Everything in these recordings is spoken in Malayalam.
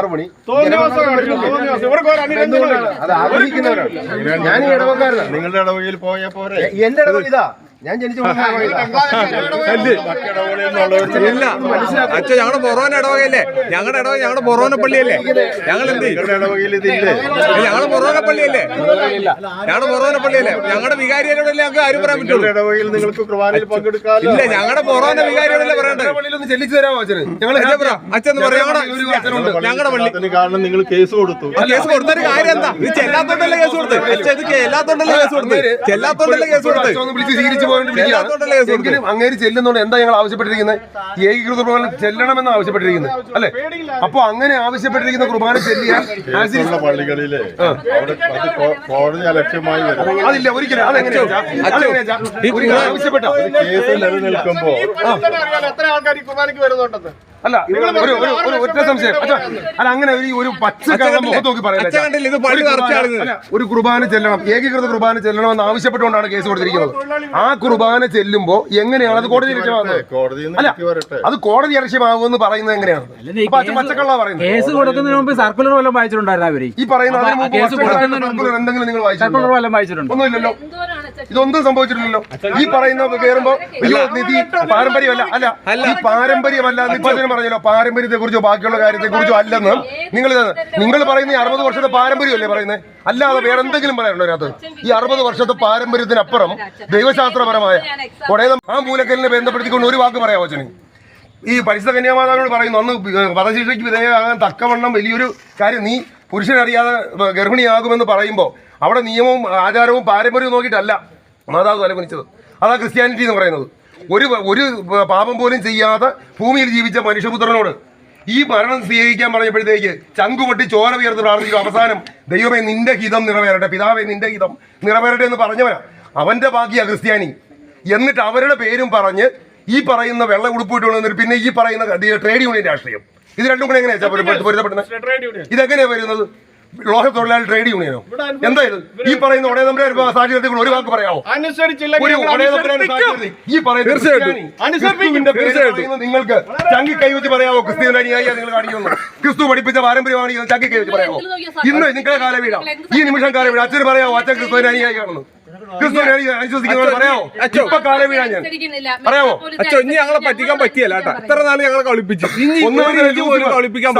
ആറ് മണി. അത് ആഗ്രഹിക്കുന്നവരാണ്. ഞാൻ ഈ ഇടവക്കാരനാണ് നിങ്ങളുടെ ഇടവകയിൽ പോയ പോരെ? എന്റെ ഇടവക ഇതാ. ഞാൻ ജനിച്ചു. ഇല്ല. അച്ഛൻ ഞങ്ങളുടെ ബൊറോന ഇടവകയല്ലേ? ഞങ്ങളുടെ ഇടവക ഞങ്ങളുടെ ബൊറോന പള്ളിയല്ലേ? ഞങ്ങൾ എന്ത് ഞങ്ങളുടെ ബൊറോന പള്ളിയല്ലേ? ഞങ്ങളുടെ ബൊറോന പള്ളിയല്ലേ? ഞങ്ങളുടെ വികാരിയോടല്ലേ ഞങ്ങൾക്ക് ആരും പറയാൻ പറ്റുള്ളൂ. ഇല്ല ഞങ്ങളുടെ ബൊറോന വികാരിയോടല്ലേ പള്ളിയിൽ ഒന്ന് ചെല്ലിച്ചു തരാമോ അച്ഛന്? ഞങ്ങൾ അച്ഛൻ ഞങ്ങളുടെ പള്ളി. കാരണം നിങ്ങൾ കേസ് കൊടുത്തു. കേസ് കൊടുത്തൊരു കാര്യം എന്താ? ഇത് ചെല്ലാത്തോണ്ടല്ലേ കേസ് കൊടുത്ത്? അച്ഛൻ ഇത് ചെല്ലാത്തോണ്ടല്ലേ കേസ് കൊടുത്ത്? ചെല്ലാത്തോണ്ടല്ലേ കേസ് കൊടുത്ത്? വിളിച്ച് സ്വീകരിച്ച് പോയിട്ട് എങ്കിലും അങ്ങേര് ചെല്ലുന്നോണ്ട് എന്താ ഞങ്ങൾ ആവശ്യപ്പെട്ടിരിക്കുന്നത്? ഏകീകൃത കുർബാന ചെല്ലണമെന്ന് ആവശ്യപ്പെട്ടിരിക്കുന്നത് അല്ലെ? അപ്പൊ അങ്ങനെ ആവശ്യപ്പെട്ടിരിക്കുന്ന കുർബാന ചെല്ലിയാൽ പള്ളികളിലെ കോടതി അലക്ഷ്യമായി അതില്ല ഒരിക്കലും. അതെങ്ങനെയാ ആവശ്യപ്പെട്ട. കേസ് അറിയാലോ എത്ര ആൾക്കാർ വരുന്നുണ്ടെന്ന്. അല്ല ഒരു ഒരു ഒരു ഒറ്റ സംശയം. അച്ഛാ, അല്ല അങ്ങനെ ഒരു ഒരു മുഖത്ത് നോക്കി ഒരു കുർബാന ചെല്ലണം. ഏകീകൃത കുർബാന ചെല്ലണമെന്ന് ആവശ്യപ്പെട്ടുകൊണ്ടാണ് കേസ് കൊടുത്തിരിക്കുന്നത്. ആ കുർബാന ചെല്ലുമ്പോ എങ്ങനെയാണ് അത് കോടതി ലക്ഷ്യമാകുന്നത്? അല്ല അത് കോടതി അലക്ഷ്യമാകുമെന്ന് പറയുന്നത് എങ്ങനെയാണ്? പച്ചക്കള്ള പറയുന്നത്. കേസ് കൊടുക്കുന്നതിന് മുമ്പ് സർക്കുലർ വല്ലതും വായിച്ചിട്ടുണ്ടായിരുന്നു അവർ ഈ പറയുന്ന എന്തെങ്കിലും നിങ്ങൾ വായിച്ചിട്ടുണ്ടോ? ഒന്നുമില്ലല്ലോ. ഇതൊന്നും സംഭവിച്ചിട്ടില്ലല്ലോ. ഈ പറയുന്ന കയറുമ്പോ അയ്യോ നിധി പാരമ്പര്യമല്ല അല്ല. ഈ പാരമ്പര്യമല്ല നിപ്പച്ചനും പറഞ്ഞല്ലോ. പാരമ്പര്യത്തെ കുറിച്ചോ ബാക്കിയുള്ള കാര്യത്തെ കുറിച്ചോ അല്ലെന്ന്. നിങ്ങൾ നിങ്ങൾ പറയുന്ന ഈ അറുപത് വർഷത്തെ പാരമ്പര്യമല്ലേ പറയുന്നത് അല്ലാതെ വേറെ എന്തെങ്കിലും പറയാനുണ്ടോ അതിനകത്ത് ഈ അറുപത് വർഷത്തെ പാരമ്പര്യത്തിനപ്പുറം ദൈവശാസ്ത്രപരമായ കൊടേതം ആ മൂലക്കലിനെ ബന്ധപ്പെടുത്തിക്കൊണ്ട് ഒരു വാക്ക് പറയാമോ അച്ഛനെ? ഈ പരിസര കന്യാമാതാവിനോട് പറയുന്നു അന്ന് വധശിക്ഷയ്ക്ക് വിധേയമാകാൻ തക്കവണ്ണം വലിയൊരു കാര്യം നീ പുരുഷനറിയാതെ ഗർഭിണിയാകുമെന്ന് പറയുമ്പോൾ അവിടെ നിയമവും ആചാരവും പാരമ്പര്യവും നോക്കിയിട്ടല്ല മാതാവ് തലകുനിച്ചത്. അതാ ക്രിസ്ത്യാനിറ്റി എന്ന് പറയുന്നത്. ഒരു ഒരു പാപം പോലും ചെയ്യാതെ ഭൂമിയിൽ ജീവിച്ച മനുഷ്യപുത്രനോട് ഈ മരണം സ്വീകരിക്കാൻ പറഞ്ഞപ്പോഴത്തേക്ക് ചങ്കുപൊട്ടി ചോര ഉയർത്ത് പ്രാർത്ഥിക്കും അവസാനം ദൈവമേ നിന്റെ ഹിതം നിറവേറട്ടെ. പിതാവേ നിന്റെ ഹിതം നിറവേറട്ടെ എന്ന് പറഞ്ഞവനാ. അവന്റെ ബാക്കിയാ ക്രിസ്ത്യാനി. എന്നിട്ട് അവരുടെ പേരും പറഞ്ഞ് ഈ പറയുന്ന വെള്ള ഉടുപ്പിട്ട് കൊണ്ടുവന്നിട്ട് പിന്നെ ഈ പറയുന്ന ട്രേഡ് യൂണിയൻ രാഷ്ട്രീയം. ഇത് രണ്ടും കൂടെ എങ്ങനെയാ പൊരുത്തപ്പെടുന്നത്? ട്രേഡ് യൂണിയൻ ഇതെങ്ങനെയാ വരുന്നത്? ലോഹ തൊഴിലാളി ട്രേഡ് യൂണിയനോ എന്താ ഇത്? ഈ പറയുന്ന ഒടേ നമ്മുടെ സാഹചര്യത്തിൽ കൂടെ ഒരു വാക്ക് പറയാമോ ഈ പറയുന്ന നിങ്ങൾക്ക് ചങ്കി കൈവച്ച് പറയാമോ അനുയായിയാ നിങ്ങൾ കാണിക്കുന്നു ക്രിസ്തു പഠിപ്പിച്ച പാരമ്പര്യമാണ് ചങ്കി കൈവച്ച് പറയാമോ ഇന്ന് നിങ്ങളെ കാലവീഴാം ഈ നിമിഷം കാലവീഴാം അച്ഛന് പറയാമോ അച്ഛൻ ക്രിസ്തുവിന്റെ അനുശ്വസിക്കുന്നവർ പറയാമോ അച്ഛോ. ഇനി ഞങ്ങളെ പറ്റിക്കാൻ പറ്റിയല്ല. കേട്ടാ ഇത്ര നാൾ ഞങ്ങളെ കളിപ്പിച്ചു? കളിപ്പിക്കാൻ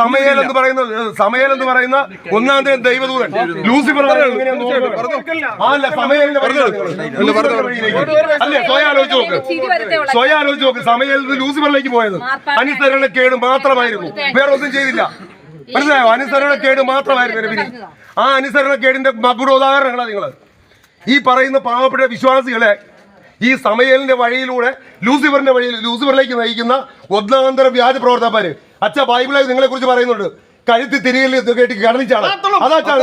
സമയൽ എന്ന് പറയുന്ന സമയൽ എന്ന് പറയുന്ന ഒന്നാം തീയതി ദൈവദൂതൻ. ലൂസിഫർ അല്ല സ്വയം ആലോചിച്ച് നോക്ക്. സ്വയം ആലോചിച്ച് നോക്ക്. സമയൽ ലൂസിഫറിലേക്ക് പോയത്. അനുസരണ കേട് മാത്രമായിരുന്നു. വേറെ ഒന്നും ചെയ്തില്ല. മനസ്സിലായോ? അനുസരണ കേട് മാത്രമായിരുന്നു ആ അനുസരണ കേടിന്റെ മകുട ഉദാഹരണങ്ങളാണ് നിങ്ങൾ. ഈ പറയുന്ന പാവപ്പെട്ട വിശ്വാസികളെ ഈ സമയലിന്റെ വഴിയിലൂടെ ലൂസിഫറിന്റെ വഴിയിൽ ലൂസിഫറിലേക്ക് നയിക്കുന്ന ഒന്നാന്തര വ്യാജ പ്രവർത്തകന്മാര്. അച്ഛ ബൈബിളായി നിങ്ങളെ കുറിച്ച് പറയുന്നുണ്ട്. കഴുത്തി തിരികെ കേട്ടി അച്ഛാ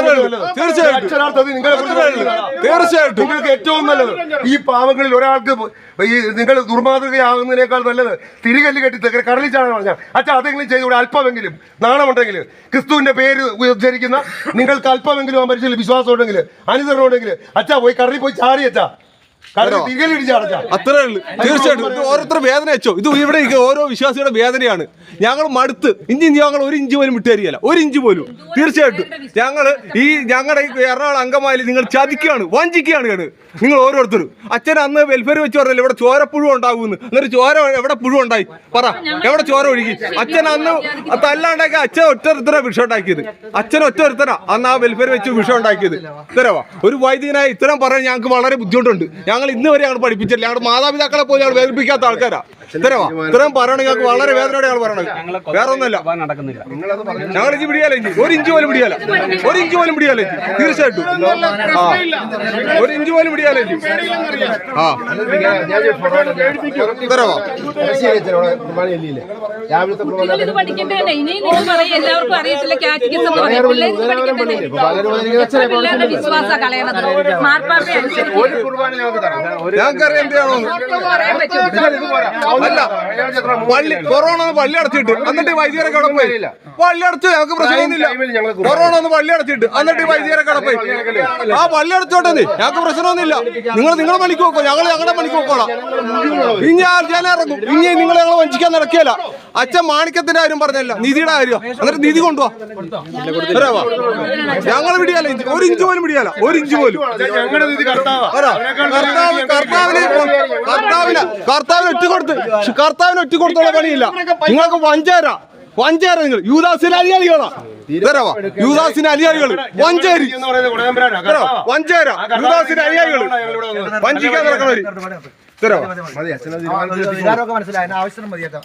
തീർച്ചയായിട്ടും. അക്ഷരാർത്ഥത്തിൽ നിങ്ങളെ. തീർച്ചയായിട്ടും. നിങ്ങൾക്ക് ഏറ്റവും നല്ലത് ഈ പാവങ്ങളിൽ ഒരാൾക്ക് ഈ നിങ്ങൾ ദുർമാതൃകയാകുന്നതിനേക്കാൾ നല്ലത് തിരികല്ല് കെട്ടി കടലിച്ചാണ് പറഞ്ഞാൽ. അച്ഛാ അതെങ്കിലും ചെയ്തുകൂടെ അല്പമെങ്കിലും. നാണമുണ്ടെങ്കിൽ. ക്രിസ്തുവിന്റെ പേര് ഉച്ചരിക്കുന്ന നിങ്ങൾക്ക് അല്പമെങ്കിലും ആ മനുഷ്യരിൽ വിശ്വാസം ഉണ്ടെങ്കിൽ അനുസരണം ഉണ്ടെങ്കിൽ അച്ഛാ പോയി കടലിൽ പോയി ചാടി അച്ഛാ. അത്രേ ഉള്ളൂ. തീർച്ചയായിട്ടും. ഇത് ഓരോരുത്തർ വേദന വെച്ചോ ഇത് ഇവിടെ ഓരോ വിശ്വാസിയുടെ വേദനയാണ്. ഞങ്ങൾ മടുത്ത്. ഇഞ്ചി ഞങ്ങൾ ഒരു ഇഞ്ച് പോലും വിട്ടുതരികയില്ല. ഒരു ഇഞ്ച് പോലും. തീർച്ചയായിട്ടും. ഞങ്ങൾ ഈ ഞങ്ങളുടെ ഈ എറണാകുളം അംഗമായി നിങ്ങൾ ചതിക്കുകയാണ് വഞ്ചിക്കുകയാണ് കേണ് നിങ്ങൾ ഓരോരുത്തരും അച്ഛൻ അന്ന് വെൽഫെയർ വെച്ച് പറഞ്ഞില്ല ഇവിടെ ചോരപ്പുഴു ഉണ്ടാകുമെന്ന് എന്നിട്ട് ചോര എവിടെ പുഴു ഉണ്ടായി? പറ. എവിടെ ചോര ഒഴുകി? അച്ഛൻ അന്ന് തല്ലാണ്ടാക്കി അച്ഛൻ ഒറ്റ ഒരുത്തരാ വിഷം ഉണ്ടാക്കിയത്. അച്ഛൻ ഒറ്റ ഒരുത്തരാ അന്ന് ആ വെൽഫെയർ വെച്ച് വിഷം ഉണ്ടാക്കിയത്. ഇത്തരവാ ഒരു വൈദികനായ ഇത്തരം പറയാൻ ഞങ്ങൾക്ക് വളരെ ബുദ്ധിമുട്ടുണ്ട്. ഞങ്ങൾ ഇന്ന് വരെ ഞങ്ങൾ പഠിപ്പിച്ചില്ല ഞങ്ങളുടെ മാതാപിതാക്കളെ പോലും ഞങ്ങൾ വേദനിപ്പിക്കാത്ത ആൾക്കാരാ. ഇത്തരവാ ഇത്രയും പറയണെങ്കിൽ ഞങ്ങൾക്ക് വളരെ വേദനയോടെ ഞങ്ങൾ പറയണത്. വേറെ ഒന്നല്ല നടക്കുന്നില്ല. ഞങ്ങൾ ഇഞ്ചി പിടിയാലേ ഇഞ്ചി. ഒരു ഇഞ്ച് പോലും പിടിയാല. ഒരു ഇഞ്ച് പോലും പിടിയാല ഇഞ്ചി. തീർച്ചയായിട്ടും. ആ. ഒരു ഇഞ്ച് പോലും പിടിയാല ഇഞ്ചി. ആ. ഇത്തരവാ രാവിലത്തെ എല്ലാവർക്കും അറിയത്തില്ല. ഞങ്ങൾക്കറിയാം അല്ല പള്ളി കൊറോണ പള്ളി അടച്ചിട്ട് എന്നിട്ട് ഈ വൈദ്യരൊക്കെ അവിടെ പോയി. പള്ളി അടച്ചു ഞങ്ങൾക്ക് പ്രശ്നമൊന്നുമില്ല കൊറോണ ഒന്ന് പള്ളി അടച്ചിട്ട് എന്നിട്ട് ഈ വൈദ്യരൊക്കെ അവിടെ പോയി. ആ പള്ളി അടച്ചോട്ടെ ഞങ്ങൾക്ക് പ്രശ്നമൊന്നുമില്ല നിങ്ങൾ നിങ്ങളെ പണിക്ക് നോക്കോ ഞങ്ങൾ ഞങ്ങളുടെ പണിക്ക് നോക്കോളാം ഇനി ആർജാനെ ഇറങ്ങും. ഇനി നിങ്ങൾ ഞങ്ങളെ വഞ്ചിക്കാൻ നടക്കില്ല അച്ഛൻ മാണിക്കത്തിന്റെ കാര്യം പറഞ്ഞല്ല. നിധിയുടെ കാര്യം. എന്നിട്ട് നിധി കൊണ്ടുപോവാ ഞങ്ങൾ പിടിയാല ഒരു ഇഞ്ച് പോലും പിടിയാല ഒരു ഇഞ്ച് പോലും. കർത്താവ്. കർത്താവിന് കർത്താവിന് ഒറ്റ കൊടുത്ത് കർത്താവിന് ഒറ്റ കൊടുത്തുള്ള പണിയില്ല നിങ്ങൾക്ക് വഞ്ചേര വഞ്ചേര നിങ്ങൾ യൂദാസിന് അലിയാളികളാ തരവാ യൂദാസിന് അലിയാളികൾ വഞ്ചേരി. വഞ്ചേര യൂദാസിന് അലിയാളികൾ. വഞ്ചിക്കാൻ നടക്കണവര് തരവാ മനസ്സിലായി ആവശ്യം മതിയാക്കാം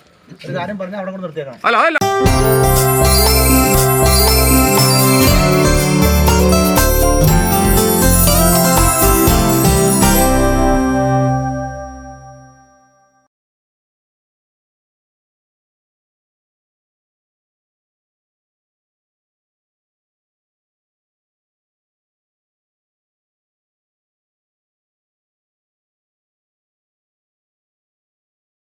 അല്ല അല്ല